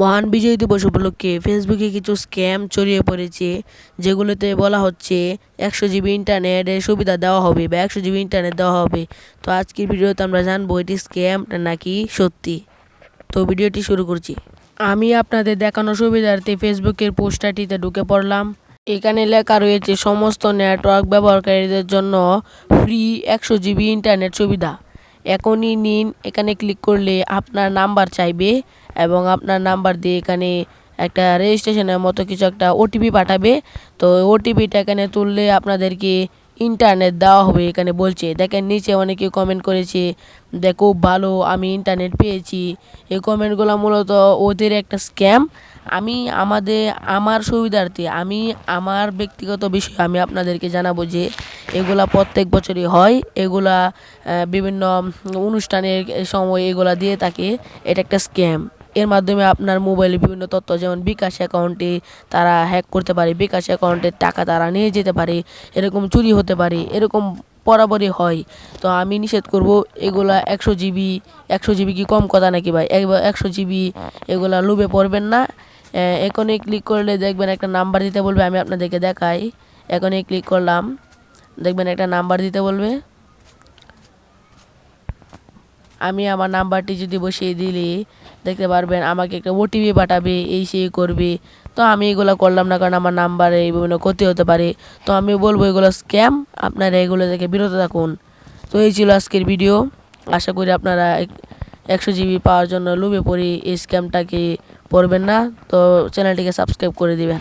মহান বিজয় দিবস উপলক্ষে ফেসবুকে কিছু স্ক্যাম ছড়িয়ে পড়েছে, যেগুলোতে বলা হচ্ছে একশো জিবি ইন্টারনেটের সুবিধা দেওয়া হবে বা একশো জিবি ইন্টারনেট দেওয়া হবে। তো আজকের ভিডিওতে আমরা জানব এটি স্ক্যাম নাকি সত্যি। তো ভিডিওটি শুরু করছি। আমি আপনাদের দেখানো সুবিধার্থে ফেসবুকের পোস্টারটিতে ঢুকে পড়লাম। এখানে লেখা রয়েছে, সমস্ত নেটওয়ার্ক ব্যবহারকারীদের জন্য ফ্রি একশো জিবি ইন্টারনেট সুবিধা। এখনই নিন, এখানে ক্লিক করলে আপনার নাম্বার চাইবে। এবং আপনার নাম্বার দিয়ে এখানে একটা রেজিস্ট্রেশনের মতো কিছু একটা ওটিপি পাঠাবে। তো ওটিপিটা এখানে তুললে আপনাদেরকে ইন্টারনেট দেওয়া হবে এখানে বলছে। দেখেন নিচে অনেকে কমেন্ট করেছে খুব ভালো, আমি ইন্টারনেট পেয়েছি। এই কমেন্টগুলো মূলত ওদের একটা স্ক্যাম আমি আমাদের, আমার সুবিধার্থে, আমি আমার ব্যক্তিগত বিষয় আমি আপনাদেরকে জানাব যে এগুলা প্রত্যেক বছরই হয়। এগুলা বিভিন্ন অনুষ্ঠানের সময় এগুলা দিয়ে থাকে। এটা একটা স্ক্যাম এর মাধ্যমে আপনার মোবাইলে বিভিন্ন তথ্য যেমন বিকাশ অ্যাকাউন্টে তারা হ্যাক করতে পারে, বিকাশ অ্যাকাউন্টের টাকা তারা নিয়ে যেতে পারে, এরকম চুরি হতে পারে, এরকম বরাবরই হয়। তো আমি নিষেধ করব, এগুলা একশো জিবি একশো জিবি কি কম কথা নাকি ভাই? একশো জিবি এগুলা লোভে পড়বেন না। এখনই ক্লিক করলে দেখবেন একটা নাম্বার দিতে বলবে, আমি আপনাদেরকে দেখাই। এখনই ক্লিক করলাম, দেখবেন একটা নাম্বার দিতে বলবে। আমি আমার নাম্বারটি যদি বসিয়ে দিলে দেখতে পারবেন আমাকে একটা ওটিপি পাঠাবে, এই সেই করবে। তো আমি এগুলো করলাম না কারণ আমার নাম্বারে বিভিন্ন ক্ষতি হতে পারে। তো আমি বলব এগুলো স্ক্যাম আপনারা এগুলো থেকে বিরত থাকুন। তো এই ছিল আজকের ভিডিও আশা করি আপনারা একশো জিবি পাওয়ার জন্য লুবে পড়ে এই স্ক্যামটাকে পড়বেন না। তো চ্যানেলটিকে সাবস্ক্রাইব করে দিবেন।